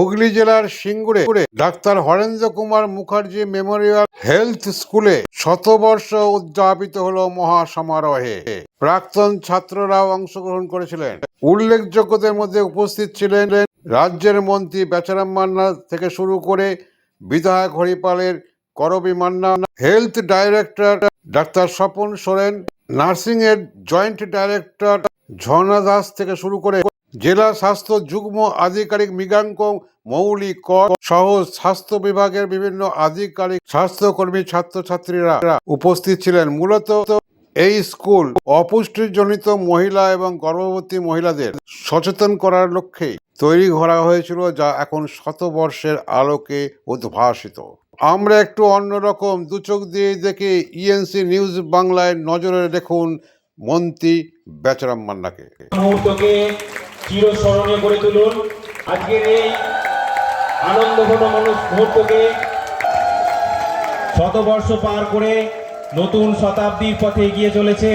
হুগলি জেলার সিঙ্গুরে doctor Harendra Kumar Mukherjee memorial health স্কুলে শতবর্ষ উদযাপিত হল মহা সমারোহে প্রাক্তন ছাত্ররাও অংশগ্রহণ করেছিলেন। উল্লেখযোগ্যদের মধ্যে উপস্থিত ছিলেন রাজ্যের মন্ত্রী বেচারাম মান্না থেকে শুরু করে বিধায়ক হরিপালের Karabi Manna, health director doctor Swapan Soren nursing এর জয়েন্ট ডাইরেক্টর ঝর্ণা দাস থেকে শুরু করে জেলা স্বাস্থ্য যুগ্ম আধিকারিক মৃগাঙ্ক মৌলিক কর সহ স্বাস্থ্য বিভাগের বিভিন্ন আধিকারিক স্বাস্থ্যকর্মী ছাত্রছাত্রীরা উপস্থিত ছিলেন। মূলত এই স্কুল অপুষ্টিজনিত মহিলা এবং গর্ভবতী মহিলাদের সচেতন করার লক্ষ্যে তৈরি করা হয়েছিল, যা এখন শতবর্ষের আলোকে উদ্ভাসিত। আমরা একটু অন্যরকম দু চোখ দিয়ে দেখে ইএনসি নিউজ বাংলায় নজরে দেখুন মন্ত্রী বেচারাম মান্নাকে। চিরস্মরণীয় করে তুলুন। আজকের এই আনন্দঘন মানুষ মুহূর্তকে শতবর্ষ পার করে নতুন শতাব্দীর পথে এগিয়ে চলেছে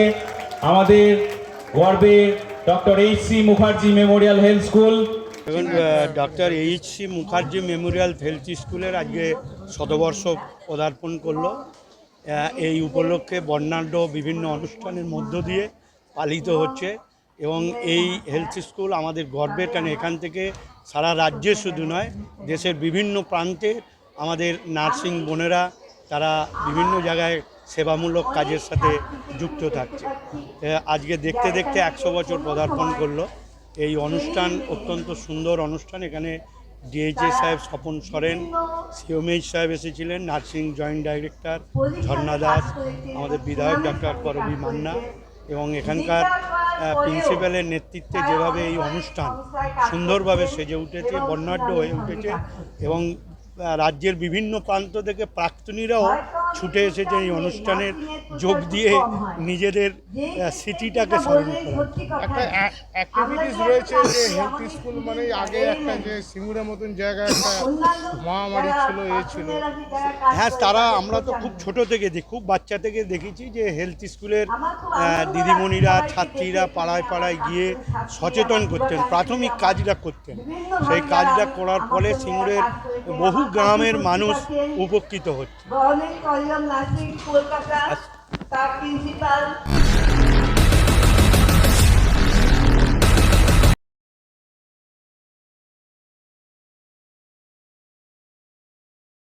আমাদের গর্বের doctor H C Mukherjee memorial health school. এখন doctor H C Mukherjee memorial health স্কুলের আজকে শতবর্ষ পদার্পণ করল। এই উপলক্ষে বর্ণাঢ্য বিভিন্ন অনুষ্ঠানের মধ্য দিয়ে পালিত হচ্ছে। এবং এই হেলথ স্কুল আমাদের গর্বের কারণ এখান থেকে সারা রাজ্যে শুধু নয়, দেশের বিভিন্ন প্রান্তে আমাদের নার্সিং বোনেরা তারা বিভিন্ন জায়গায় সেবামূলক কাজের সাথে যুক্ত থাকছে। আজকে দেখতে দেখতে একশো বছর পদার্পণ করল। এই অনুষ্ঠান অত্যন্ত সুন্দর অনুষ্ঠান। এখানে ডিএইচএ সাহেব স্বপন সরেন সিওমএইচ সাহেব এসেছিলেন, nursing joint director Jharna Das, আমাদের বিধায়ক ডক্টর করবী মান্না এবং এখানকার প্রিন্সিপালের নেতৃত্বে যেভাবে এই অনুষ্ঠান সুন্দরভাবে সেজে উঠেছে, বর্ণাঢ্য হয়ে উঠেছে এবং রাজ্যের বিভিন্ন প্রান্ত থেকে প্রাক্তনীরাও ছুটে এসেছে এই অনুষ্ঠানের যোগ দিয়ে নিজেদের সিটিটাকে স্মরণ করা। একটা অ্যাক্টিভিটিস রয়েছে যে হেলথ স্কুল মানে আগে একটা যে সিঙ্গুরের মতন জায়গা একটা মহামারী ছিল এ ছিল। হ্যাঁ তারা আমরা তো খুব ছোট থেকে দেখি খুব বাচ্চা থেকে দেখেছি যে হেলথ স্কুলের দিদিমণিরা ছাত্রীরা পাড়ায় পাড়ায় গিয়ে সচেতন করতেন প্রাথমিক কাজটা করতেন। সেই কাজটা করার ফলে সিঙ্গুরের বহু গ্রামের মানুষ উপকৃত হচ্ছে অফ নার্সিং কলকাতা তার প্রিন্সিপাল